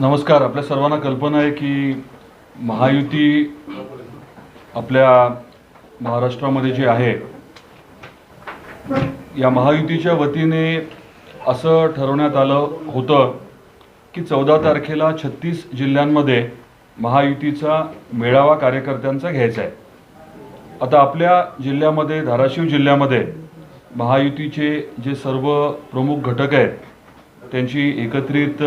नमस्कार आपल्या सर्वांना कल्पना आहे की महायुती आपल्या महाराष्ट्रामध्ये जी आहे या महायुतीच्या वतीने असं ठरवण्यात आलं होतं की चौदा तारखेला छत्तीस जिल्ह्यांमध्ये महायुतीचा मेळावा कार्यकर्त्यांचा घ्यायचा आहे. आता आपल्या जिल्ह्यामध्ये धाराशिव जिल्ह्यामध्ये महायुतीचे जे सर्व प्रमुख घटक आहेत त्यांची एकत्रित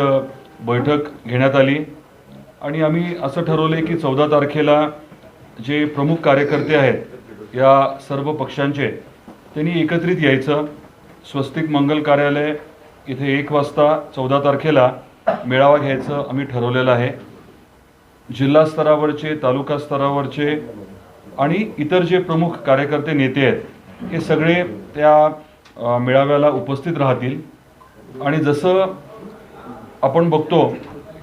बैठक घेण्यात आली. आणि आम्ही असं ठरवले की चौदा तारखेला जे प्रमुख कार्यकर्ते आहेत या सर्व पक्षांचे त्यांनी एकत्रित यायचं. स्वस्तिक मंगल कार्यालय इथे एक वाजता चौदा तारखेला मेळावा घ्यायचं आम्ही ठरवलेलं आहे. जिल्हा स्तरावरचे तालुका स्तरावरचे आणि इतर जे प्रमुख कार्यकर्ते नेते आहेत हे सगळे त्या मेळाव्याला उपस्थित राहतील. आणि जसं आपण बघतो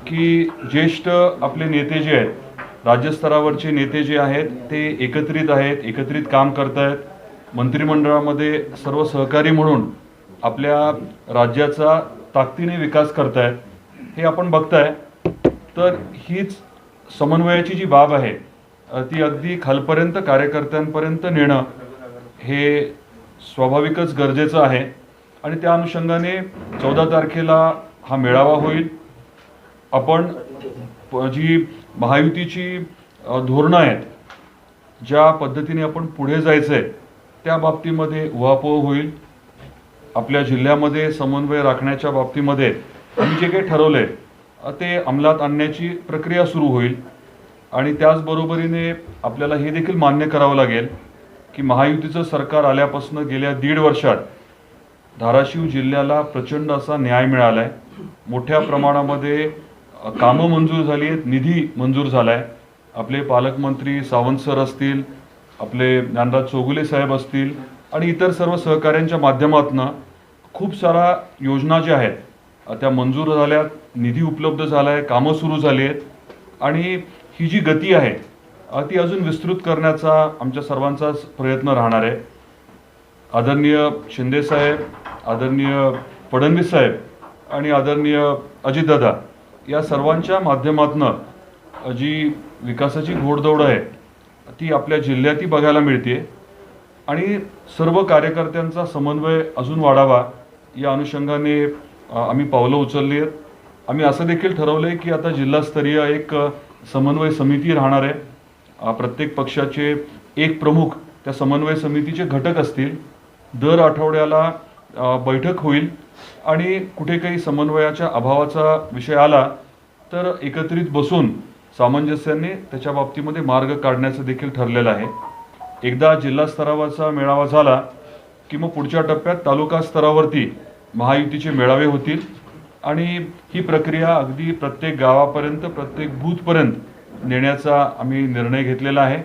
की ज्येष्ठ आपले नेते जे आहेत राज्यस्तरावरचे नेते जे आहेत ते एकत्रित आहेत एकत्रित काम करत आहेत मंत्रिमंडळामध्ये सर्व सहकारी म्हणून आपल्या राज्याचा ताकदीने विकास करतायत हे आपण बघताय. तर हीच समन्वयाची जी बाब आहे ती अगदी खालपर्यंत कार्यकर्त्यांपर्यंत नेणं हे स्वाभाविकच गरजेचं आहे. आणि त्या अनुषंगाने चौदा तारखेला हा मेळावा होईल. आपण प- जी महायुतीची धोरणं आहेत ज्या पद्धतीने आपण पुढे जायचं आहे त्या बाबतीमध्ये उहापोह होईल. आपल्या जिल्ह्यामध्ये समन्वय राखण्याच्या बाबतीमध्ये आम्ही जे काही ठरवलं आहे ते अंमलात आणण्याची प्रक्रिया सुरू होईल. आणि त्याचबरोबरीने आपल्याला हे देखील मान्य करावं लागेल की महायुतीचं सरकार आल्यापासून गेल्या दीड वर्षात धाराशिव जिल्ह्याला प्रचंड असा न्याय मिळाला आहे मोठ्या प्रमाणामध्ये कामं मंजूर झाली आहेत निधी मंजूर झाला आहे आपले पालकमंत्री सावंत सर असतील आपले ज्ञानराज चौगुले साहेब असतील आणि इतर सर्व सहकाऱ्यांच्या माध्यमातून खूप सारा योजना ज्या आहेत त्या मंजूर झाल्यात निधी उपलब्ध झाला आहे कामं सुरू झाली आहेत आणि ही जी गती आहे ती अजून विस्तृत करण्याचा आमच्या सर्वांचाच प्रयत्न राहणार आहे. आदरणीय शिंदे साहेब आदरणीय फडणवीस साहेब आणि आदरणीय अजितदादा या सर्वांच्या माध्यमातून जी विकासाची घोडदौड आहे ती आपल्या जिल्ह्यातही बघायला मिळते आणि सर्व कार्यकर्त्यांचा समन्वय अजून वाढावा या अनुषंगाने आम्ही पावलं उचलली आहेत. आम्ही असं देखील ठरवलं आहे की आता जिल्हास्तरीय एक समन्वय समिती राहणार आहे. प्रत्येक पक्षाचे एक प्रमुख त्या समन्वय समितीचे घटक असतील. दर आठवड्याला बैठक होईल. आणि कुठे काही समन्वयाच्या अभावाचा विषय आला तर एकत्रित बसून सामंजस्याने त्याच्या बाबतीमध्ये मार्ग काढण्याचं देखील ठरलेलं आहे. एकदा जिल्हा स्तरावरचा मेळावा झाला की मग पुढच्या टप्प्यात तालुका स्तरावरती महायुतीचे मेळावे होतील आणि ही प्रक्रिया अगदी प्रत्येक गावापर्यंत प्रत्येक बूथपर्यंत नेण्याचा आम्ही निर्णय घेतलेला आहे.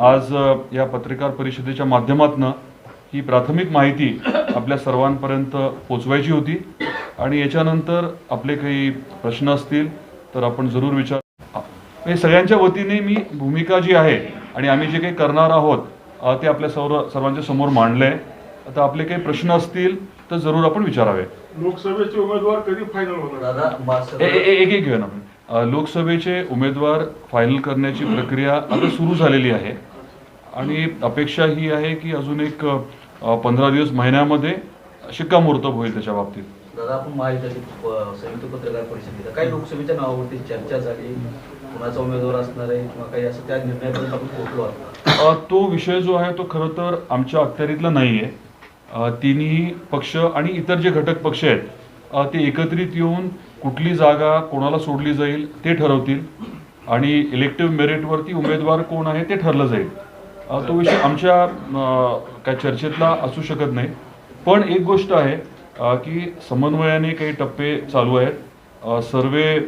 आज या पत्रकार परिषदेच्या माध्यमातून ही प्राथमिक माहिती आपल्या सर्वांपर्यंत पोचवायची होती. आणि याच्यानंतर आपले काही प्रश्न असतील तर आपण जरूर विचार हे सगळ्यांच्या वतीने मी भूमिका जी आहे आणि आम्ही जे काही करणार आहोत ते आपल्या सर्व सर्वांच्या समोर मांडलंय. आता आपले काही प्रश्न असतील तर जरूर आपण विचारावे. लोकसभेचे उमेदवार कधी फायनल होणार? एक एक घेऊया ना आपण. लोकसभेचे उमेदवार फायनल करण्याची प्रक्रिया आता सुरू झालेली आहे. आणि अपेक्षा ही आहे की अजून एक पंधरा दिवस महिन्यामध्ये शिक्कामोर्तब होईल त्याच्या बाबतीत. दादा आपण महायुतीची प- संयुक्त पत्रकार परिषद घेतला. काही लोकसभेच्या नावावरती चर्चा झाली. कुणाचा उमेदवार असणार आहे किंवा काही असं त्या निर्णयापर्यंत आपण पोहोचलो अ, तो विषय जो आहे तो खरं तर आमच्या अखत्यारीतला नाही आहे तिन्ही पक्ष आणि इतर जे घटक पक्ष आहेत ते एकत्रित येऊन कुठली जागा कोणाला सोडली जाईल ते ठरवतील आणि इलेक्टिव्ह मेरिटवरती उमेदवार कोण आहे ते ठरलं जाईल. तो विषय आमच्या काय चर्चेतला असू शकत नाही. पण एक गोष्ट आहे की समन्वयाने काही टप्पे चालू आहेत. सर्वे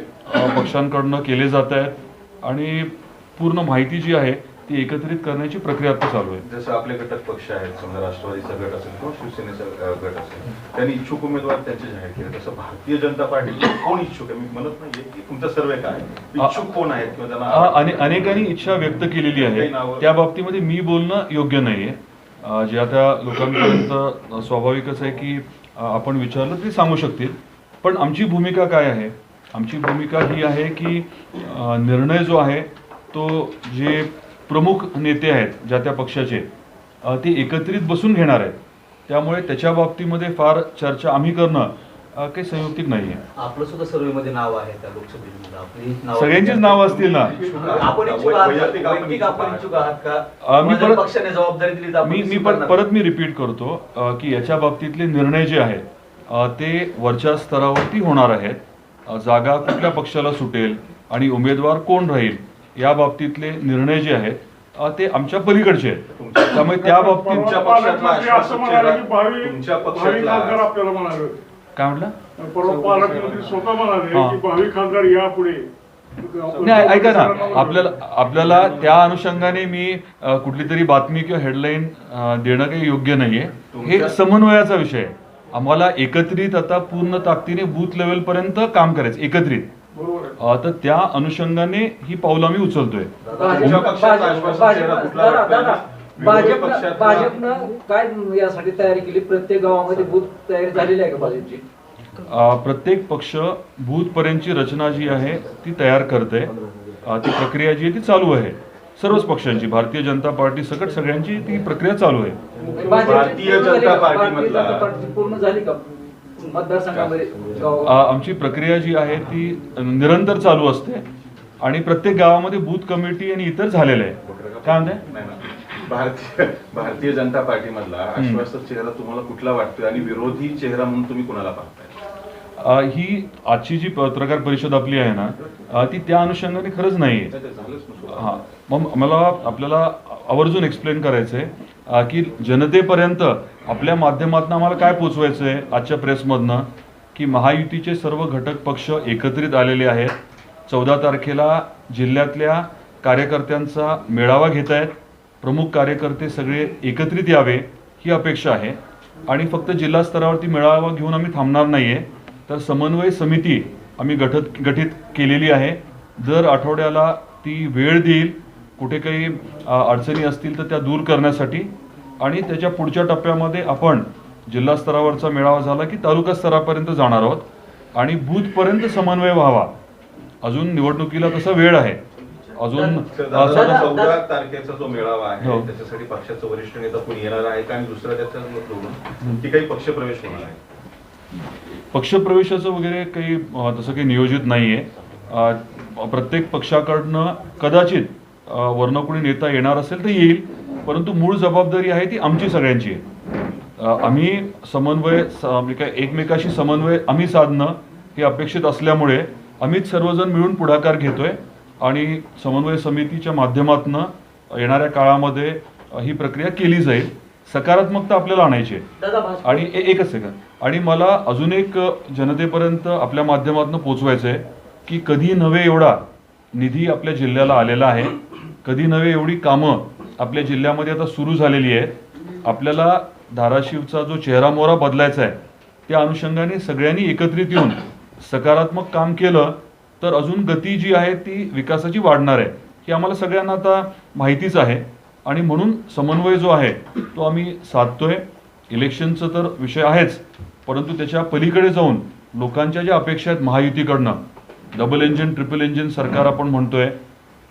पक्षांकडनं केले जात आहेत. आणि पूर्ण माहिती जी आहे ती एकत्रित करण्याची प्रक्रिया आता चालू आहे. जसं आपले घटक पक्ष आहेत समजा राष्ट्रवादीचा गट असेल किंवा शिवसेनेचा गट असेल त्यांनी इच्छुक उमेदवार त्यांचे जाहीर केले. तसं भारतीय जनता पार्टी कोण इच्छुक आहे? मी म्हणत नाही की तुमचा सर्वे काय? इच्छुक कोण आहेत किंवा त्यांना अनेकांनी इच्छा व्यक्त केलेली आहे. त्या बाबतीमध्ये मी बोलणं योग्य नाहीये. जे आता लोकांपर्यंत स्वाभाविकच आहे की आपण विचारलं ते सांगू शकतील. पण आमची भूमिका काय आहे? आमची भूमिका ही आहे की निर्णय जो आहे तो जे प्रमुख नेते आहेत ज्या त्या पक्षाचे. ते एकत्रित बसून घेणार आहेत. त्यामुळे त्याच्या बाबतीमध्ये फार चर्चा आम्ही करणं काही संयुक्तिक नाही आहे आपलं सुद्धा सर्वेमध्ये नाव आहे त्या लोकसभेमध्ये. आपली नावं- सगळ्यांचीच नावं असतील ना? मी परत- पक्षाने जबाबदारी दिली तर आपण मी मी? परत मी रिपीट करतो की याच्या बाबतीतले निर्णय जे आहेत ते वरच्या स्तरावरती होणार आहेत. जागा कुठल्या पक्षाला सुटेल आणि उमेदवार कोण राहील? या बाबतीतले निर्णय जे आहेत ते आमच्या पलीकडचे आहेत. त्यामुळे त्या बाबतीत तुमच्या पक्षातला तुमच्या पक्षातला- आपल्याला म्हणाले. होते. काय म्हटलं? परवा पालकमंत्री स्वतः म्हणाले हा. की भावी खासदार यापुढे नाही ऐका ना. आपल्याला आपल्याला त्या अनुषंगाने मी अ, कुठली तरी बातमी किंवा हेडलाईन देणं काही योग्य नाहीये. हे तुमच्या- समन्वयाचा विषय आहे. आम्हाला एकत्रित आता पूर्ण ताकदीने बूथ लेवल पर्यंत काम करायचं एकत्रित. तर त्या अनुषंगाने ही पावलं आम्ही उचलतोय भाजपनं काय यासाठी तयारी केली? प्रत्येक गावामध्ये बूथ तयारी झालेली आहे का भाजपची? प्रत्येक पक्ष बूथपर्यंतची रचना जी आहे ती तयार करते ती प्रक्रिया जी आहे ती चालू आहे. सर्वच पक्षांची भारतीय जनता पार्टी सकट सगळ्यांची ती प्रक्रिया चालू आहे. भारतीय जनता पार्टीची पूर्ण झाली का? आमची प्रक्रिया जी आहे ती निरंतर चालू असते आणि प्रत्येक गावामध्ये बूथ कमिटी आणि इतर झालेलं आहे काय नाही. भारतीय भारतीय जनता पार्टीमधला आश्वासक चेहरा तुम्हाला कुठला वाटतोय आणि विरोधी चेहरा म्हणून तुम्ही कुणाला पाहताय? ही आजची जी पत्रकार परिषद आपली आहे ना ती त्या अनुषंगाने खरंच नाही आहे. हा. मग मला आपल्याला आवर्जून एक्सप्लेन करायचं आहे की जनतेपर्यंत आपल्या माध्यमातून आम्हाला काय पोचवायचं आहे आजच्या प्रेसमधनं? की महायुतीचे सर्व घटक पक्ष एकत्रित आलेले आहेत. चौदा तारखेला जिल्ह्यातल्या कार्यकर्त्यांचा मेळावा घेत आहेत. प्रमुख कार्यकर्ते सगळे एकत्रित यावे ही अपेक्षा आहे. आणि फक्त जिल्हा स्तरावरती मेळावा घेऊन आम्ही थांबणार नाही आहे तर समन्वय समिती आम्ही गठत गठीत केलेली आहे. दर आठवड्याला ती वेळ देईल. कुठे काही अडचणी असतील तर त्या दूर करण्यासाठी आणि त्याच्या पुढच्या टप्प्यामध्ये आपण जिल्हा स्तरावरचा मेळावा झाला की तालुका स्तरापर्यंत जाणार आहोत. आणि बूथपर्यंत समन्वय व्हावा. अजून निवडणुकीला तसा वेळ आहे. अजून चौदा तारखेचा जो मेळावा हो. आहे त्याच्यासाठी पक्षाचं वरिष्ठ नेता कोणी येणार आहे? का आणि दुसरं त्याचं की काही पक्षप्रवेश होणार आहे? पक्षप्रवेशाचं वगैरे काही तसं काही नियोजित नाही आहे प्रत्येक पक्षाकडनं कदाचित वरनं कोणी नेता येणार असेल तर येईल. परंतु मूळ जबाबदारी आहे ती आमची सगळ्यांची आहे. आम्ही समन्वय म्हणजे काय एकमेकाशी समन्वय आम्ही साधणं हे अपेक्षित असल्यामुळे आम्हीच सर्वजण मिळून पुढाकार घेतोय आणि समन्वय समितीच्या माध्यमातून येणाऱ्या काळामध्ये ही प्रक्रिया केली जाईल. सकारात्मकता आपल्याला आणायची आहे. आणि एकच सेकंद आणि मला अजून एक जनतेपर्यंत आपल्या माध्यमातून पोचवायचं आहे की कधी नव्हे एवढा निधी आपल्या जिल्ह्याला आलेला आहे. कधी नव्हे एवढी कामं आपल्या जिल्ह्यामध्ये आता सुरू झालेली आहेत. आपल्याला धाराशिवचा जो चेहरा मोहरा बदलायचा आहे त्या अनुषंगाने सगळ्यांनी एकत्रित येऊन सकारात्मक काम केलं तर अजून गती जी आहे ती विकासाची वाढणार आहे ही आम्हाला सगळ्यांना आता माहितीच आहे. आणि म्हणून समन्वय जो आहे तो आम्ही साधतोय. इलेक्शनचं तर विषय आहेच परंतु त्याच्या पलीकडे जाऊन लोकांच्या ज्या अपेक्षा आहेत महायुतीकडनं डबल इंजिन ट्रिपल इंजिन सरकार आपण म्हणतोय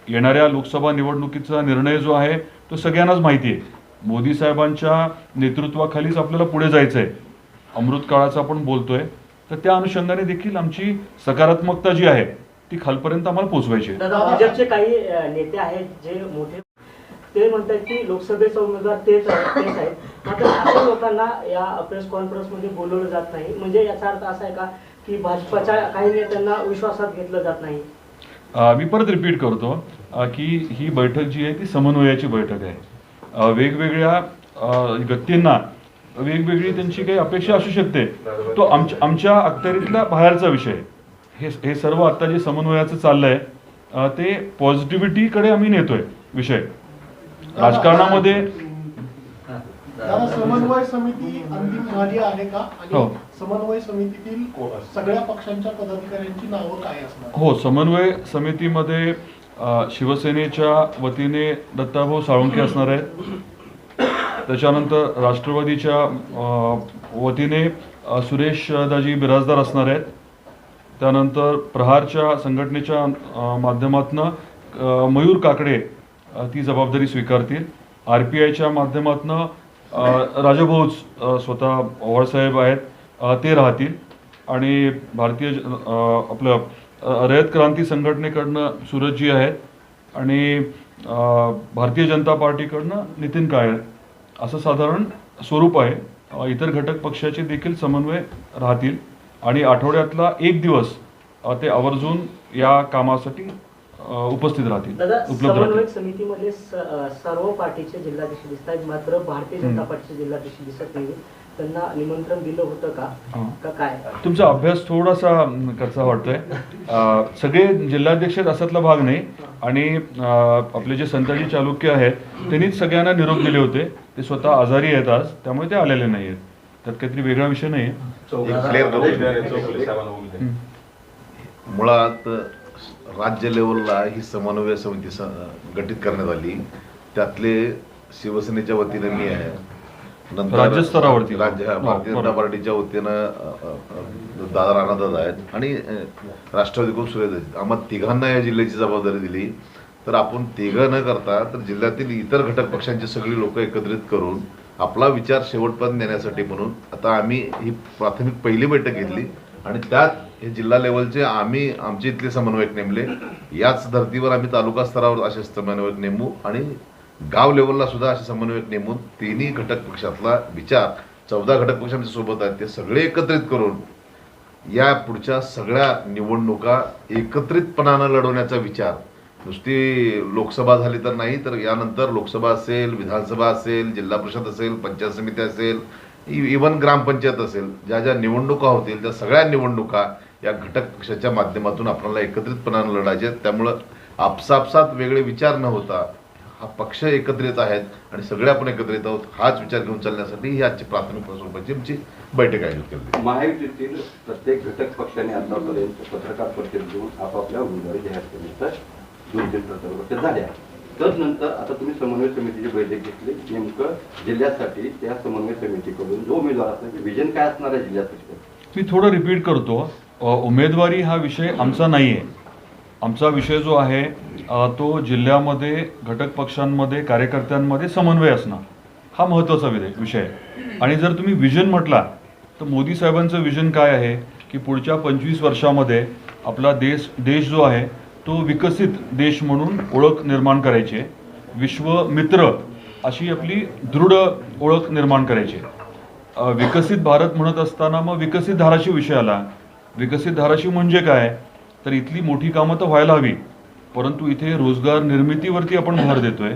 येणाऱ्या लोकसभा निवडणुकीचा निर्णय जो आहे तो सगळ्यांनाच माहिती आहे. मोदी साहेबांच्या नेतृत्वाखालीच आपल्याला पुढे जायचं आहे अमृत काळाचा आपण बोलतोय तर त्या अनुषंगाने देखील आमची सकारात्मकता जी आहे ती खालपर्यंत आम्हाला पोहोचवायची भाजपचे काही नेते आहेत जे मोठे ते म्हणतात की लोकसभेचा उमेदवार तेच आहे- तेच आहेत. मात्र अशा लोकांना या प्रेस कॉन्फरन्समध्ये बोलवलं जात नाही. म्हणजे याचा अर्थ असा आहे का की भाजपाच्या काही नेत्यांना विश्वासात घेतलं जात नाही. मी परत रिपीट करतो की ही बैठक जी आहे ती समन्वयाची बैठक आहे. वेगवेगळ्या व्यक्तींना वेगवेगळी त्यांची काही अपेक्षा असू शकते. तो आमच्या आमच्या अखत्यारीतला बाहेरचा विषय हे हे सर्व आता जे समन्वयाचं चाललंय अ, ते पॉझिटिव्हिटीकडे आम्ही नेतोय विषय. राजकारणामध्ये हा, दादा समन्वय समिती अंतिम झाली आहे का? हो. आणि समन्वय समितीतील सगळ्या पक्षांच्या पदाधिकाऱ्यांची नावं काय असणार? हो समन्वय समितीमध्ये शिवसेनेच्या वतीने दत्ताभाऊ साळुंखे असणार आहेत. त्याच्यानंतर राष्ट्रवादीच्या वतीने सुरेश दाजी बिराजदार असणार आहेत. त्यानंतर प्रहारच्या संघटनेच्या माध्यमातून मयूर काकडे ती जबाबदारी स्वीकारतील. आर पी आयच्या माध्यमातून राजाभाऊच स्वतः ओवाळसाहेब आहेत. ते राहतील. आणि भारतीय आपलं रयत क्रांती संघटनेकडनं सूरजजी आहेत. आणि भारतीय जनता पार्टीकडनं नितीन काळे असं साधारण स्वरूप आहे. इतर घटक पक्षाचे देखील समन्वय राहतील. आणि आठवड्यातला एक दिवस ते आवर्जून या कामासाठी उपस्थित राहतील उपलब्ध राहतील. समितीमध्ये सर्व पार्टीचे जिल्हाध्यक्ष दिसत आहेत मात्र भारतीय जनता पार्टीचे जिल्हाध्यक्ष दिसत नाही त्यांना निमंत्रण दिलं होतं का. का काय? तुमचा अभ्यास थोडासा कच्चा वाटतोय. सगळे जिल्हाध्यक्ष असातला भाग नाही आणि आपले जे संताजी चालुक्य आहेत त्यांनीच सगळ्यांना निरोप दिले होते. ते स्वतः आजारी आहेत आज त्यामुळे ते आलेले नाही आहेत त्यात काहीतरी वेगळा विषय नाही. मुळात राज्य लेवलला ही समन्वय समिती स- गठीत करण्यात आली त्यातले शिवसेनेच्या वतीने मी आहे राज्य स्तरावरती. राज्य हा, भारतीय जनता. पार्टीच्या वतीनं अ, अ, अ, दादा राणादादा आहेत आणि अ, राष्ट्रवादीकडून सुरेश आहेत आम्हाला तिघांना या जिल्ह्याची जबाबदारी दिली तर आपण तिघं न करता तर जिल्ह्यातील इतर घटक पक्षांची सगळी लोक एकत्रित करून आपला विचार शेवटपर्यंत नेण्यासाठी म्हणून आता आम्ही ही प्राथमिक पहिली बैठक घेतली आणि त्यात हे जिल्हा लेवलचे आम्ही आमचे इथले समन्वयक नेमले. याच धर्तीवर आम्ही तालुका स्तरावर असे समन्वयक नेमू आणि गाव लेवलला सुद्धा असे समन्वयक नेमून तिन्ही घटक पक्षातला विचार चौदा घटक पक्ष आमच्यासोबत आहेत ते सगळे एकत्रित करून या पुढच्या सगळ्या निवडणुका एकत्रितपणानं लढवण्याचा विचार. नुसती लोकसभा झाली तर नाही तर यानंतर लोकसभा असेल विधानसभा असेल जिल्हा परिषद असेल पंचायत समिती असेल इवन ग्रामपंचायत असेल. ज्या ज्या निवडणुका होतील त्या सगळ्या निवडणुका या घटक पक्षाच्या माध्यमातून आपल्याला एकत्रितपणानं लढायचे. आहेत. त्यामुळं आपसापसात वेगळे विचार न होता हा पक्ष एकत्रित आहेत आणि सगळे आपण एकत्रित आहोत हाच विचार घेऊन चालण्यासाठी ही आजची प्राथमिक स्वरूपाची आमची बैठक आयोजित केली महायुतीतील प्रत्येक घटक पक्षाने आतापर्यंत पत्रकार परिषद घेऊन आपापल्या उमेदवारी जाहीर केल्यानंतर दोन तीन झाल्या तदनंतर आता तुम्ही समन्वय समितीची बैठक घेतली. नेमकं जिल्ह्यासाठी त्या समन्वय समितीकडून जो उमेदवार असणार ते विजन काय असणार आहे जिल्ह्यात मी थोडं रिपीट करतो. उमेदवारी हा विषय आमचा नाही आहे आमचा विषय जो आहे तो जिल्ह्यामध्ये घटक पक्षांमध्ये कार्यकर्त्यांमध्ये समन्वय असणं हा महत्त्वाचा विधे- विषय आहे. आणि जर तुम्ही विजन म्हटला तर मोदी साहेबांचं विजन काय आहे की पुढच्या पंचवीस वर्षामध्ये आपला देश देश जो आहे तो विकसित देश म्हणून ओळख निर्माण करायची आहे. विश्व मित्र अशी आपली दृढ ओळख निर्माण करायची आहे. विकसित भारत म्हणत असताना मग विकसित धाराशिव विषय आला. विकसित धाराशिव म्हणजे काय? तर इथली मोठी कामं तर व्हायला हवी. परंतु इथे रोजगार निर्मितीवरती आपण भर देतोय.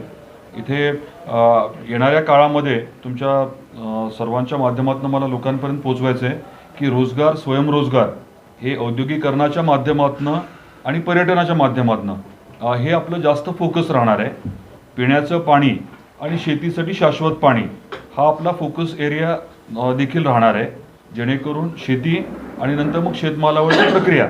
इथे येणाऱ्या काळामध्ये तुमच्या सर्वांच्या माध्यमातून मला लोकांपर्यंत पोचवायचं आहे की रोजगार स्वयंरोजगार हे औद्योगिकरणाच्या माध्यमातून आणि पर्यटनाच्या माध्यमातून हे आपलं जास्त फोकस राहणार आहे. पिण्याचं पाणी आणि शेतीसाठी शाश्वत पाणी हा आपला फोकस एरिया देखील राहणार आहे. जेणेकरून शेती आणि नंतर मग शेतमालावरची प्रक्रिया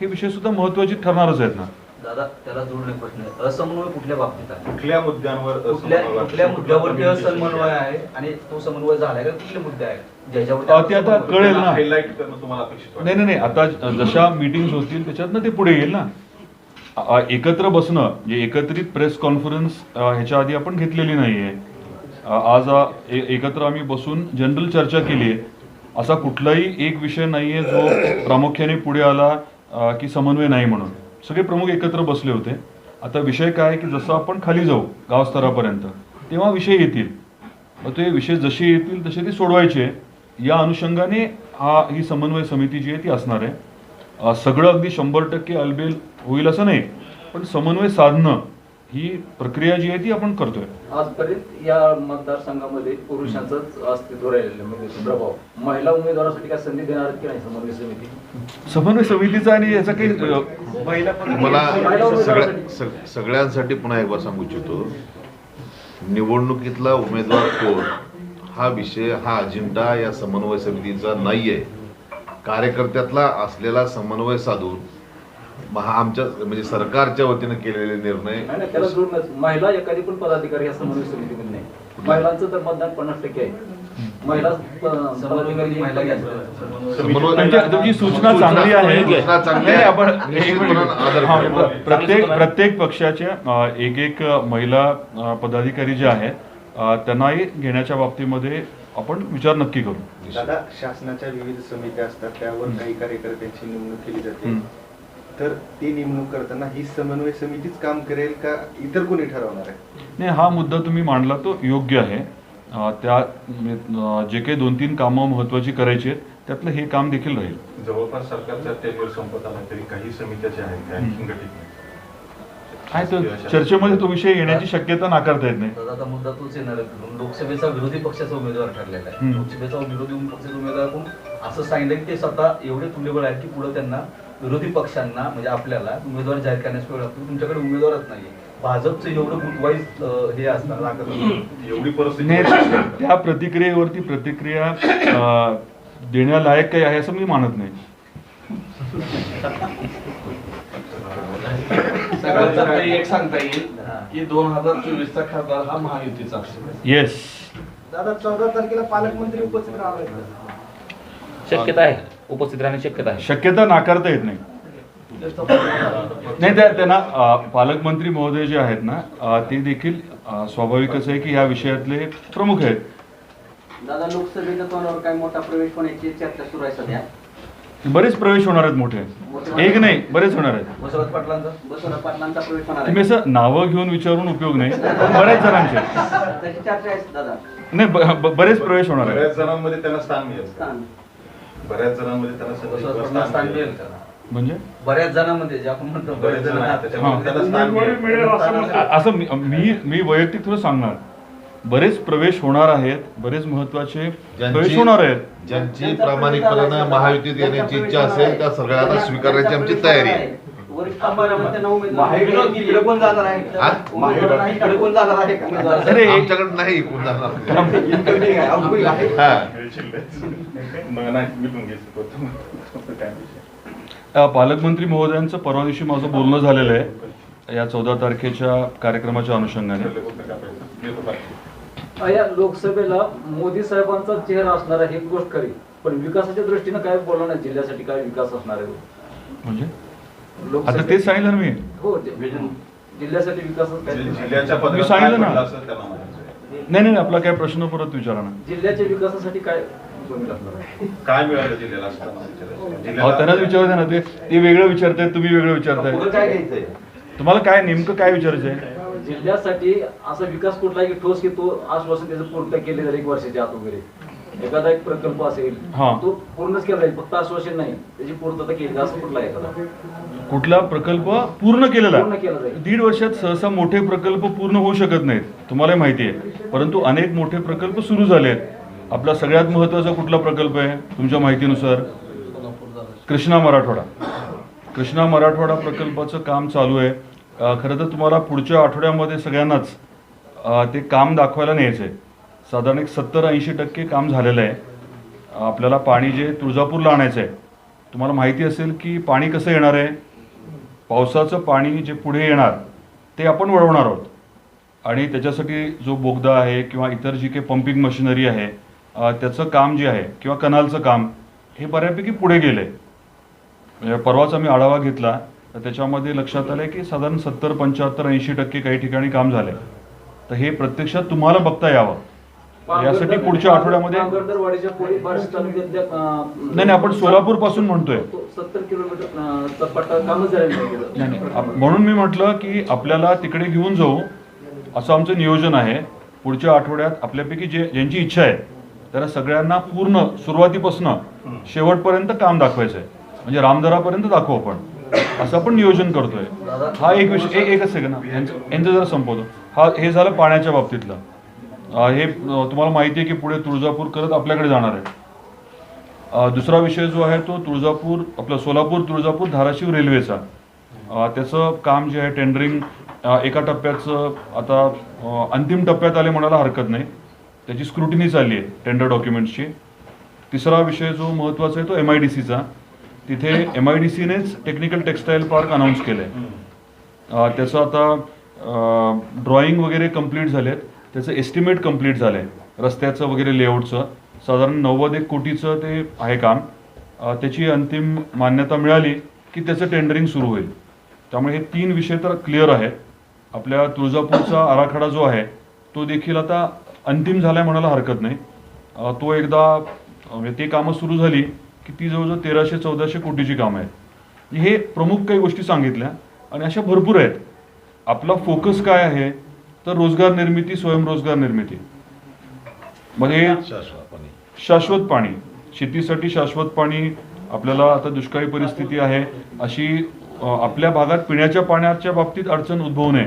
हे विषय सुद्धा महत्त्वाचे ठरणारच आहेत ना. दादा त्याला एक प्रश्न असमन्वय कुठल्या बाबतीत आहे? कुठल्या मुद्द्यांवर कुठल्या आहे? मुद्द्यावरती असमन्वय आहे? आणि तो समन्वय झालाय का? कुठले मुद्दे आहेत? ज्याच्यावरती अ, ते आता कळेल ना. हायलाईट करणं तुम्हाला अपेक्षित वाटतं? नाही नाही नाही. आता जशा मीटिंग्स होतील त्याच्यातनं ते पुढे येईल ना. अ- एकत्र बसणं जे एकत्रित प्रेस कॉन्फरन्स ह्याच्या आधी आपण घेतलेली नाही आहे आज अ, ए- एकत्र आम्ही बसून जनरल चर्चा केली आहे असा कुठलाही एक विषय नाही आहे जो प्रामुख्याने पुढे आला की समन्वय नाही म्हणून. सगळे प्रमुख एकत्र बसले होते. आता विषय काय आहे की जसं आपण खाली जाऊ गावस्तरापर्यंत तेव्हा विषय येतील. मग ते विषय जसे येतील तसे ते सोडवायचे या अनुषंगाने हा ही समन्वय समिती जी आहे ती असणार आहे. सगळं अगदी शंभर टक्के अलबेल होईल असं नाही पण समन्वय साधणं ही प्रक्रिया जी आहे ती आपण करतोय. आजपर्यंत या मतदारसंघामध्ये पुरुषांचंच अस्तित्व राहिलेलं म्हणजे प्रभाव महिला उमेदवारासाठी काय संधी देणार की नाही समन्वय समिती? समन्वय समितीचा आणि याचा काही मला सगळ्या सग- सगळ्यांसाठी पुन्हा एक बार सांगू इच्छितो निवडणुकीतला उमेदवार कोण? हा विषय हा अजेंडा या समन्वय समितीचा नाहीये. कार्यकर्त्यातला असलेला समन्वय साधून महा आमच्या म्हणजे सरकारच्या वतीनं केलेले निर्णय. त्याला जोडूनच महिला एखादी पण पदाधिकारी या समन्वय समितीमध्ये नाही. महिलांचं तर मतदान पन्नास टक्के आहे. महिला तुमची सूचना चांगली आहे. हा, प्रत्येक प्रत्येक पक्षाच्या एक एक महिला पदाधिकारी जे आहेत त्यांनाही घेण्याच्या बाबतीमध्ये आपण विचार नक्की करू. दादा शासनाच्या विविध समित्या असतात त्यावर काही कार्यकर्त्यांची नेमणूक केली जाते. तर ती नेमणूक करताना ही समन्वय समितीच काम करेल का इतर कोणी ठरवणार आहे? नाही हा मुद्दा तुम्ही मांडला तो योग्य आहे. त्या जे काही दोन तीन कामं महत्वाची करायची आहेत त्यातलं हे काम देखील राहील. जवळपास सरकारचा टेन्युअर संपत आला तरी काही समित्या ज्या आहेत. तर चर्चेमध्ये तो विषय येण्याची शक्यता नाकारता येत नाही. आता मुद्दा तोच येणार आहे. लोकसभेचा विरोधी पक्षाचा उमेदवार ठरलेला आहे. लोकसभेचा विरोधी पक्षाचा उमेदवार कोण? असं सांगितलं की ते स्वतः एवढे तुल्यबळ आहेत की पुढे त्यांना विरोधी पक्षांना म्हणजे आपल्याला उमेदवार जाहीर करण्यास वेळ लागतो तुमच्याकडे उमेदवारच नाही भाजपचं एवढं बुथवाईज हे असणार लागत एवढी परिस्थिती त्या प्रतिक्रियेवरती प्रतिक्रिया देण्यालायक काही आहे असं मी मानत नाही. एक सांगता येईल की दोन हजार चोवीसचा खासदार हा महायुतीचा असेल येस दादा चौदा तारखेला पालकमंत्री उपस्थित राहणार आहेत शक्यता आहे. उपस्थित राहण्याची शक्यता आहे. शक्यता नाकारता येत नाही. नाही त्या त्यांना पालकमंत्री महोदय जे आहेत ना अ, ते देखील अ, स्वाभाविकच आहे की ह्या विषयातले प्रमुख आहेत. दादा लोकसभेच्या तोंडावर काय मोठा प्रवेश होण्याची चर्चा सुरू आहे सध्या? बरेच प्रवेश होणार आहेत मोठे. एक नाही बरेच होणार आहेत. पाटलांचा? बसवराज पाटलांचा प्रवेश होणार तुम्ही आहे. असं नावं घेऊन विचारून उपयोग नाही पण बऱ्याच जणांचे. तशी चर्चा आहे दादा. नाही ब- ब- बरेच प्रवेश होणार आहेत. बऱ्याच जणांमध्ये त्यांना स्थान मिळेल. स्थान. बऱ्याच जणांमध्ये त्यांना स्थान मिळेल म्हणजे? बऱ्याच जणांमध्ये जे आपण म्हणतो बरेच जण आहेत त्याच्यामध्ये त्यांना स्थान उमेदवारी मिळेल. असं मी- मी मी वैयक्तिक थोडं सांगणार. बरेच प्रवेश होणार आहेत बरेच महत्त्वाचे प्रवेश होणार आहेत. ज्यांची प्रामाणिकपणानं महायुतीत येण्याची इच्छा असेल त्या सगळ्यांना स्वीकारण्याची आमची तयारी आहे. वरिष्ठ आमदारांना त्यांना उमेदवार महायुतीत इकडे कोण जाणार आहे? हा? उमेदवारांना इकडे कोण जाणार आहे? का अरे आमच्याकडे नाही कोण जाणार. इन्कमिंग आहे आउटगोईंग आहे. हा. मग नाही मी पण घेतो काय विषय अ, पालकमंत्री महोदयांचं परवा दिवशी माझं बोलणं झालेलं आहे. या चौदा तारखेच्या कार्यक्रमाच्या अनुषंगाने. घेतो बाकी. या लोकसभेला मोदी साहेबांचा चेहरा असणार आहे ही गोष्ट खरी. पण विकासाच्या दृष्टीनं काय बोलणार नाही? जिल्ह्यासाठी काय विकास असणार आहे? म्हणजे? आता तेच सांगितलं ना मी. हो ते- जिल्ह्यासाठी विकास जिल्ह्याच्या मी सांगितलं ना. नाही नाही आपला काय प्रश्न परत विचारा ना. जिल्ह्याच्या विकासासाठी काय काय मिळालं जिल्ह्याला जिल्ह्याला- त्यांनाच विचारते ना. ते ते वेगळं विचारतायत तुम्ही वेगळं विचारताय तुम्हाला काय नेमकं काय विचारायचं आहे जिल्ह्यासाठी असा विकास कुठला आहे की ठोस की तो आश्वासन त्याचं पूर्ण केले जाईल एक वर्षाच्या आत वगैरे. एखादा एक प्रकल्प असेल हा. तो पूर्णच केला जाईल फक्त आश्वासन नाही. त्याची पूर्तता केली असं कुठला एखादा? कुठला प्रकल्प पूर्ण केलेला पूर्ण केला जाईल. दीड वर्षात सहसा मोठे प्रकल्प पूर्ण होऊ शकत नाहीत तुम्हाला माहिती आहे. परंतु अनेक मोठे प्रकल्प सुरू झाले आहेत. आपला सगळ्यात महत्त्वाचा कुठला प्रकल्प आहे तुमच्या माहितीनुसार? कृष्णा मराठवाडा. कृष्णा मराठवाडा प्रकल्पाचं काम चालू आहे. अ, खरं तर तुम्हाला पुढच्या आठवड्यामध्ये सगळ्यांनाच अ, ते काम दाखवायला न्यायचं आहे. साधारण एक सत्तर ऐंशी टक्के काम झालेलं आहे. आपल्याला पाणी जे तुळजापूरला आणायचं आहे तुम्हाला माहिती असेल की पाणी कसं येणार आहे? पावसाचं पाणी जे पुढे येणार ते आपण वळवणार आहोत. आणि त्याच्यासाठी जो बोगदा आहे किंवा इतर जी काही पंपिंग मशिनरी आहे त्याचं काम जे आहे किंवा कनालचं काम हे बऱ्यापैकी पुढे गेलं आहे. म्हणजे परवाच आम्ही आढावा घेतला तर त्याच्यामध्ये लक्षात आलं की साधारण सत्तर पंच्याहत्तर ऐंशी टक्के काही ठिकाणी काम झालं तर हे प्रत्यक्षात तुम्हाला बघता यावं. यासाठी पुढच्या आठवड्यामध्ये नाही नाही आपण सोलापूरपासून म्हणतोय. म्हणून मी म्हटलं की आपल्याला तिकडे घेऊन जाऊ असं आमचं नियोजन आहे. पुढच्या आठवड्यात आपल्यापैकी जे ज्यांची इच्छा आहे त्यांना सगळ्यांना पूर्ण सुरुवातीपासून शेवटपर्यंत काम दाखवायचं आहे. म्हणजे रामदरापर्यंत दाखवू आपण. असं आपण नियोजन करतोय. हा एक विषय एक एकच सेकंद ना यांचं यांचं जरा संपवतो. हा हे झालं पाण्याच्या बाबतीतलं. अं, हे तुम्हाला माहिती आहे की पुढे तुळजापूर करत आपल्याकडे जाणार आहे. दुसरा विषय जो आहे तो तुळजापूर आपलं सोलापूर तुळजापूर धाराशिव रेल्वेचा. त्याचं काम जे आहे टेंडरिंग एका टप्प्याचं आता अंतिम टप्प्यात आले म्हणायला हरकत नाही. त्याची स्क्रुटिनी चालली आहे टेंडर डॉक्युमेंट्सची तिसरा विषय जो महत्त्वाचा आहे तो एम आय डी सीचा तिथे एम आय डी सीनेच टेक्निकल टेक्सटाईल पार्क अनाऊन्स केलं आहे त्याचं आता ड्रॉइंग वगैरे कंप्लीट झालेत. त्याचं एस्टिमेट कंप्लीट झालं आहे रस्त्याचं वगैरे लेआउटचं साधारण नव्वद एक कोटीचं ते आहे काम. त्याची अंतिम मान्यता मिळाली की त्याचं टेंडरिंग सुरू होईल. त्यामुळे हे तीन विषय तर क्लिअर आहेत. आपल्या तुळजापूरचा आराखडा जो आहे तो देखील आता अंतिम झालाय म्हणायला हरकत नाही. तो एकदा म्हणजे ते कामं सुरू झाली की ती जवळजवळ तेराशे चौदाशे कोटीची कामं आहेत. हे प्रमुख काही गोष्टी सांगितल्या आणि अशा भरपूर आहेत. आपला फोकस काय आहे? तर रोजगार निर्मिती स्वयंरोजगार निर्मिती. म्हणजे शाश्वत पाणी. शेतीसाठी शाश्वत पाणी आपल्याला आता दुष्काळी परिस्थिती आहे. अशी आपल्या भागात पिण्याच्या पाण्याच्या बाबतीत अडचण उद्भवू नये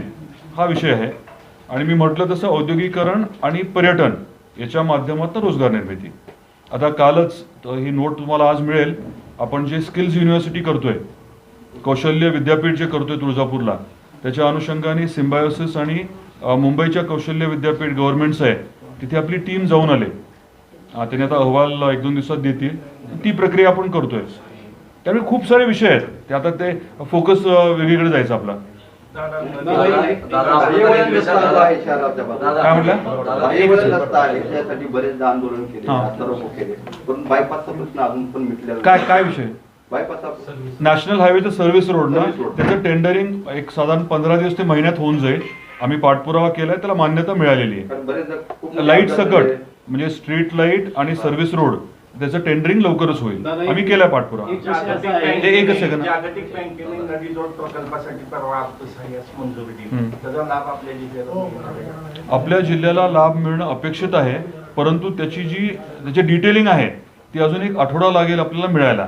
हा विषय आहे. आणि मी म्हटलं तसं औद्योगिकरण आणि पर्यटन याच्या माध्यमातून रोजगार निर्मिती. आता कालच ही नोट तुम्हाला आज मिळेल. आपण जे स्किल्स युनिव्हर्सिटी करतोय कौशल्य विद्यापीठ जे करतोय तुळजापूरला त्याच्या अनुषंगाने सिम्बायोसिस आणि मुंबईच्या कौशल्य विद्यापीठ गव्हर्नमेंटचं आहे तिथे आपली टीम जाऊन आले त्याने आता अहवाल एक दोन दिवसात देतील ती प्रक्रिया आपण करतोय त्यामुळे खूप सारे विषय आहेत ते आता ते फोकस वेगळीकडे जायचं आपला. काय म्हटलं? काय. काय विषय नॅशनल हायवेचं सर्व्हिस रोड ना. त्याचं टेंडरिंग एक साधारण पंधरा दिवस ते महिन्यात होऊन जाईल आम्ही पाठपुरावा केलाय त्याला मान्यता मिळालेली कारण बरेचदा खूप आहे लाइट सकट. म्हणजे स्ट्रीट लाइट आणि सर्व्हिस रोड त्याचं टेंडरिंग लवकरच होईल. आम्ही केलाय पाठपुरावा. लाभ आपल्या जिल्ह्याला लाभ मिळणं अपेक्षित आहे परंतु त्याची जी त्याची डिटेलिंग आहे ती अजून एक आठवडा लागेल आपल्याला मिळायला.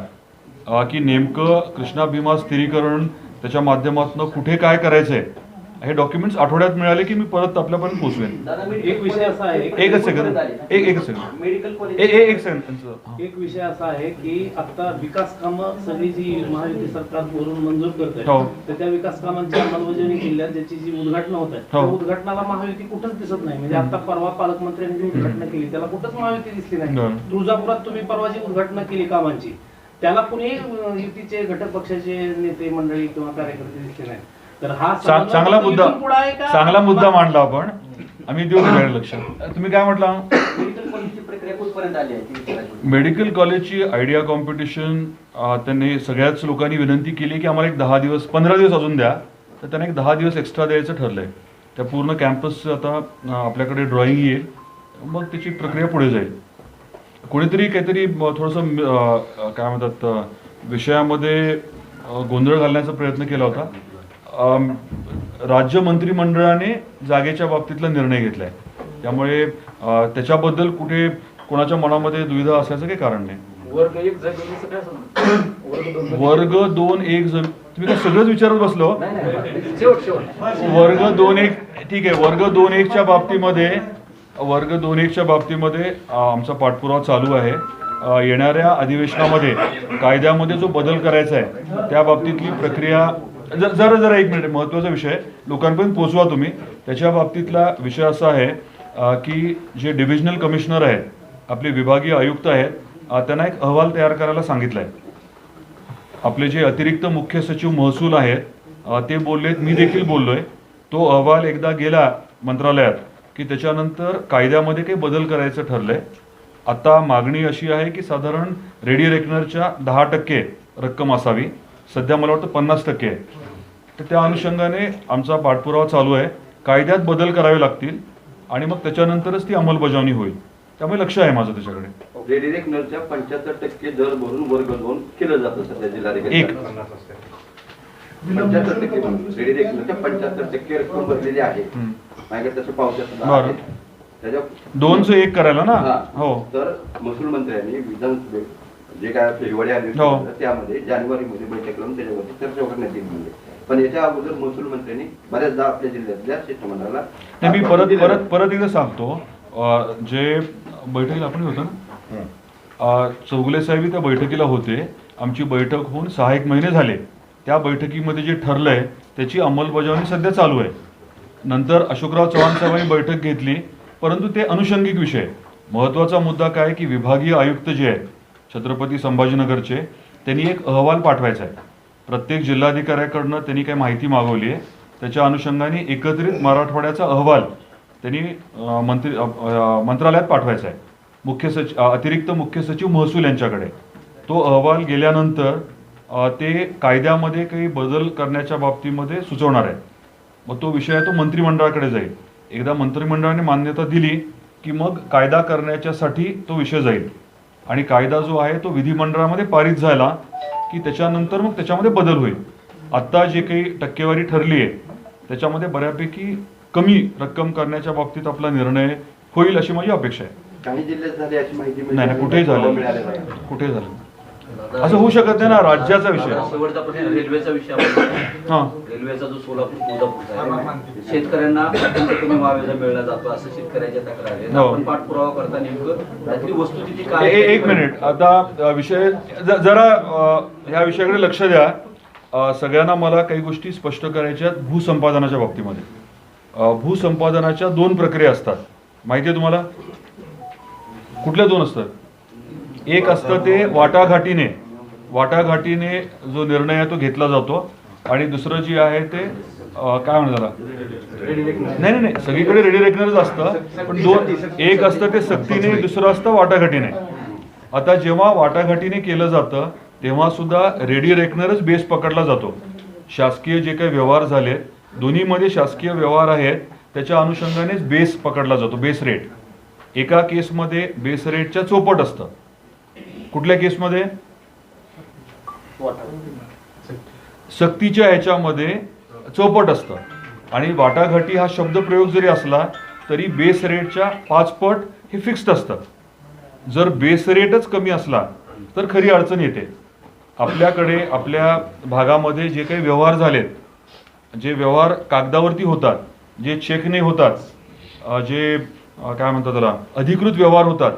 की नेमकं कृष्णा भीमा स्थिरीकरण त्याच्या माध्यमातून कुठे काय करायचंय हे डॉक्युमेंट्स आठवड्यात मिळाले की मी परत आपल्यापर्यंत पोहोचवेन. दादा मी एक विषय असा आहे एकच सेकंद एक एकच सेकंद मेडिकल कॉलेज ए- एक सेकंद त्यांचं- एक विषय असा आहे की आता विकास कामं सगळी जी महायुती सरकार वरून मंजूर करत हो. आहे तर त्या विकास कामांची अंमलबजावणी केल्यात ज्याची जी उद्घाटन होत आहे हो. त्या उद्घाटनाला महायुती कुठंच दिसत नाही. म्हणजे आता परवा पालकमंत्र्यांनी जी उद्घाटन केली त्याला कुठंच महायुती दिसली नाही. तुळजापुरात तुम्ही परवा जी उद्घाटन केली कामांची त्याला कुणी अं, युतीचे घटक पक्षाचे नेते मंडळी किंवा कार्यकर्ते दिसले नाही तर हा चांग- समन्वय चांगला मुद्दा? चांगला मुद्दा मांडला आपण. आम्ही देऊ त्याच्याकडे लक्ष तुम्ही काय म्हटला? मेडिकल कॉलेजची प्रक्रिया कुठपर्यंत आली आहे? ती विचारायची. मेडिकल कॉलेजची आयडिया कॉम्पिटिशन त्यांनी सगळ्याच लोकांनी विनंती केली की आम्हाला एक दहा दिवस पंधरा दिवस अजून द्या. तर त्यांना एक दहा दिवस एक्स्ट्रा द्यायचं ठरलंय. त्या पूर्ण कॅम्पसचं आता आपल्याकडे ड्रॉइंग येईल. मग त्याची प्रक्रिया पुढे जाईल. कोणीतरी काहीतरी थोडंसं काय म्हणतात विषयामध्ये गोंधळ घालण्याचा प्रयत्न केला होता. राज्य मंत्रिमंडळाने जागेच्या बाबतीतला निर्णय घेतलाय. त्यामुळे त्याच्याबद्दल कुठे कोणाच्या मनामध्ये दुविधा असण्याचं काही कारण नाही. वर्ग एक? वर्ग दोन एक जण तुम्ही काय सगळंच विचारत बसलो? वर्ग दोन एक ठीक आहे वर्ग दोन एकच्या बाबतीमध्ये वर्ग दोन एकच्या बाबतीमध्ये आमचा पाठपुरावा चालू आहे. येणाऱ्या अधिवेशनामध्ये कायद्यामध्ये जो बदल करायचा आहे त्या बाबतीतली प्रक्रिया जरा जरा एक मिनिट. महत्त्वाचा विषय लोकांपर्यंत पोचवा तुम्ही. त्याच्या बाबतीतला विषय असा आहे की जे डिव्हिजनल कमिशनर आहेत आपले विभागीय आयुक्त आहेत त्यांना एक अहवाल तयार करायला सांगितला आहे आपले जे अतिरिक्त मुख्य सचिव महसूल आहेत ते बोललेत मी देखील बोललोय. तो अहवाल एकदा गेला मंत्रालयात की त्याच्यानंतर कायद्यामध्ये काही बदल करायचं ठरलंय. आता मागणी अशी आहे की साधारण रेडी रेकनरच्या दहा टक्के रक्कम असावी. सध्या मला वाटतं पन्नास टक्के आहे तर त्या अनुषंगाने आमचा पाठपुरावा चालू आहे कायद्यात बदल करावे लागतील आणि मग त्याच्यानंतरच ती अंमलबजावणी होईल त्यामुळे लक्ष आहे माझं त्याच्याकडे रेडी रेकनरच्या पंच्याहत्तर टक्के दर भरून वर्ग दोन केलं जातं सध्या जिल्हाधिकारी एक. पंच्याहत्तर टक्के रेडी रेकनरच्या पंच्याहत्तर टक्के रक्कम भरलेली आहे. माझ्याकडे. आहेत. त्याच्या दोनचं एक करायला ना हा. हो तर महसूल मंत्र्यांनी विधानसभेत जे काय आपले हिवाळी आले हो. त्यामध्ये जानेवारीमध्ये बैठक लावून त्याच्यावरती चर्चा करण्यात येईल म्हणजे पण याच्या अगोदर महसूल मंत्र्यांनी बऱ्याचदा आपल्या जिल्ह्यातल्या शिष्टमंडळाला मी परत. परत परत एकदा सांगतो. जे बैठकीला आपण होतो ना चौगुले साहेब त्या बैठकीला होते. आमची बैठक होऊन सहा एक महिने झाले. त्या बैठकीमध्ये जे ठरलंय त्याची अंमलबजावणी सध्या चालू आहे. नंतर अशोकराव चव्हाण साहेबांनी बैठक घेतली. परंतु ते अनुषंगिक विषय महत्त्वाचा मुद्दा काय की विभागीय आयुक्त जे आहेत छत्रपती संभाजीनगरचे त्यांनी एक अहवाल पाठवायचा आहे. प्रत्येक जिल्हाधिकाऱ्याकडनं त्यांनी काही माहिती मागवली आहे. त्याच्या अनुषंगाने एकत्रित मराठवाड्याचा अहवाल त्यांनी मंत्री मंत्रालयात पाठवायचा आहे. मुख्य सचिव अतिरिक्त मुख्य सचिव महसूल यांच्याकडे. तो अहवाल गेल्यानंतर ते कायद्यामध्ये काही बदल करण्याच्या बाबतीमध्ये सुचवणार आहे मग तो विषय आहे तो मंत्रिमंडळाकडे जाईल. एकदा मंत्रिमंडळाने मान्यता दिली की मग कायदा करण्याच्यासाठी तो विषय जाईल. आणि कायदा जो आहे तो विधिमंडळामध्ये पारित झाला की त्याच्यानंतर मग त्याच्यामध्ये बदल होईल. आत्ता जे काही टक्केवारी ठरली आहे त्याच्यामध्ये बऱ्यापैकी कमी रक्कम करण्याच्या बाबतीत आपला निर्णय होईल अशी माझी अपेक्षा आहे. काही जिल्ह्यात झाली अशी माहिती नाही नाही कुठेही झालं कुठेही झालं असं होऊ शकत नाही ना राज्याचा विषय. रेल्वेचा विषय आपण हां. रेल्वेचा जो सोलापूर कोल्हापूरचा आहे शेतकऱ्यांना अत्यंत कमी मावेजा मिळला जातो असं शेतकऱ्यांच्या तक्रार आहे हो. आपण पाठपुरावा करता नेमकं त्यातली वस्तुस्थिती काय ए- आहे? ए- एक मिनिट. आता विषय जरा ह्या विषयाकडे लक्ष द्या. सगळ्यांना मला काही गोष्टी स्पष्ट करायच्या आहेत भूसंपादनाच्या बाबतीमध्ये. भूसंपादनाच्या दोन प्रक्रिया असतात. माहिती आहे तुम्हाला? कुठल्या दोन असतात? एक असतं ते वाटाघाटीने. वाटाघाटीने जो निर्णय आहे तो घेतला जातो. आणि दुसरं जे आहे ते काय म्हणतात त्याला? नाही नाही नाही सगळीकडे रेडी रेकनरच असतं पण दोन एक असतं ते सक्तीने दुसरं असतं वाटाघाटीने. आता जेव्हा वाटाघाटीने केलं जातं तेव्हा सुद्धा रेडी रेकनरच बेस पकडला जातो. शासकीय जे काही व्यवहार झाले दोन्हीमध्ये शासकीय व्यवहार आहेत त्याच्या अनुषंगानेच बेस पकडला जातो बेस रेट. एका केसमध्ये बेस रेटच्या चौपट असतं. कुठल्या केसमध्ये? सक्तीच्या ह्याच्यामध्ये चौपट असतं. आणि वाटाघाटी हा शब्दप्रयोग जरी असला तरी बेस रेटच्या पाच पट हे फिक्स्ड असतं जर बेस रेटच कमी असला तर खरी अडचण येते. आपल्याकडे आपल्या भागामध्ये जे काही व्यवहार झालेत जे व्यवहार कागदावरती होतात जे चेकने होतात जे काय म्हणतात त्याला अधिकृत व्यवहार होतात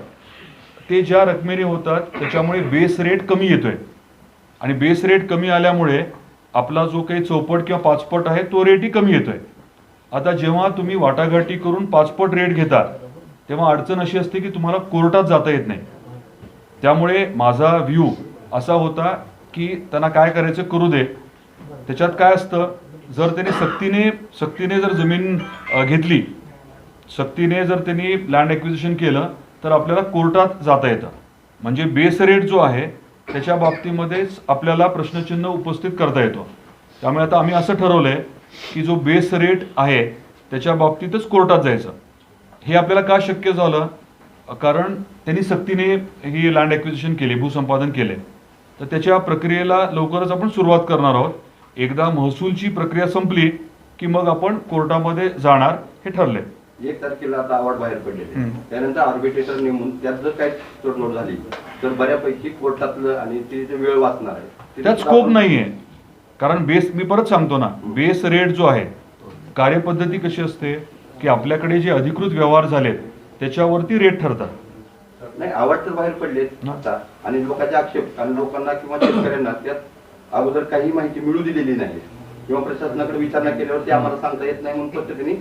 ते ज्या रकमेने होतात त्याच्यामुळे बेस रेट कमी येतोय. आणि बेस रेट कमी आल्यामुळे आपला जो काही चौपट किंवा पाचपट आहे तो रेटही कमी येतोय. आता जेव्हा तुम्ही वाटाघाटी करून पाचपट रेट घेता तेव्हा अडचण अशी असते की तुम्हाला कोर्टात जाता येत नाही. त्यामुळे माझा व्ह्यू असा होता की त्यांना काय करायचं करू दे. त्याच्यात काय असतं जर त्याने सक्तीने सक्तीने जर जमीन घेतली सक्तीने जर त्यांनी लँड ॲक्विजिशन केलं तर आपल्याला कोर्टात जाता येतं. म्हणजे बेस रेट जो आहे त्याच्या बाबतीमध्येच आपल्याला प्रश्नचिन्ह उपस्थित करता येतो. त्यामुळे आता आम्ही असं ठरवलं आहे की जो बेस रेट आहे त्याच्या बाबतीतच कोर्टात जायचं. हे आपल्याला का शक्य झालं? कारण त्यांनी सक्तीने ही लँड ॲक्विजिशन केली भूसंपादन केले. तर त्याच्या प्रक्रियेला लवकरच आपण सुरुवात करणार आहोत. एकदा महसूलची प्रक्रिया संपली की मग आपण कोर्टामध्ये जाणार हे ठरले एक तारखेला आता आवड बाहेर पडलेली हम्म. त्यानंतर आर्बिट्रेटर नेमून त्यात जर काही तोडजोड झाली तर बऱ्यापैकी कोर्टातलं आणि ते जे वेळ वाचणार आहे. त्यात स्कोप नाहीये. कारण बेस मी परत सांगतो ना बेस रेट जो आहे कार्यपद्धती कशी असते की आपल्याकडे जे अधिकृत व्यवहार झालेत त्याच्यावरती रेट ठरतात. नाही आवड तर बाहेर पडले आता. आणि लोकांचे आक्षेप आणि लोकांना किंवा शेतकऱ्यांना त्यात अगोदर काही माहिती मिळू दिलेली नाही. किंवा प्रशासनाकडे विचारणा केल्यावर ते आम्हाला सांगता येत नाही म्हणून पद्धतीने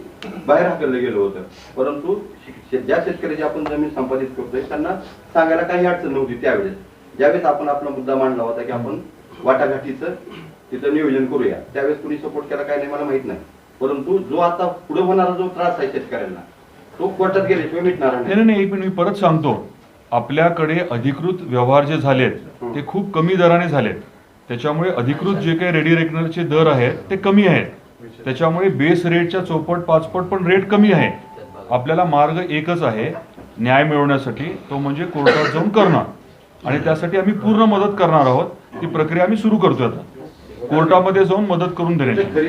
बाहेर हाकललं गेलं होतं. परंतु ज्या शेतकऱ्याची आपण जमीन संपादित करतोय त्यांना सांगायला काही अडचण नव्हती त्यावेळेस. ज्यावेळेस आपण आपला मुद्दा मांडला होता की आपण वाटाघाटीचं तिथं नियोजन करूया त्यावेळेस कुणी सपोर्ट केला काय नाही मला माहीत नाही. परंतु जो आता पुढे होणारा जो त्रास आहे शेतकऱ्यांना तो कोर्टात गेल्याशिवाय मिटणार नाही. नाही मिनिट मी परत सांगतो. आपल्याकडे अधिकृत व्यवहार जे झालेत ते खूप कमी दराने झालेत. त्याच्यामुळे अधिकृत जे काही रेडी रेकनरचे दर आहेत ते कमी आहेत. त्याच्यामुळे बेस रेटच्या चौपट पाचपट पण रेट कमी आहे आपल्याला मार्ग एकच आहे न्याय मिळवण्यासाठी तो म्हणजे कोर्टात जाऊन करणं आणि त्यासाठी आम्ही पूर्ण मदत करणार आहोत. ती प्रक्रिया आम्ही सुरू करतोय आता. कोर्टामध्ये जाऊन मदत करून देण्याची.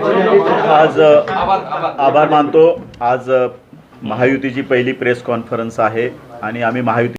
आज आभार मानतो. आज महायुतीची पहिली प्रेस कॉन्फरन्स आहे आणि आम्ही महायुती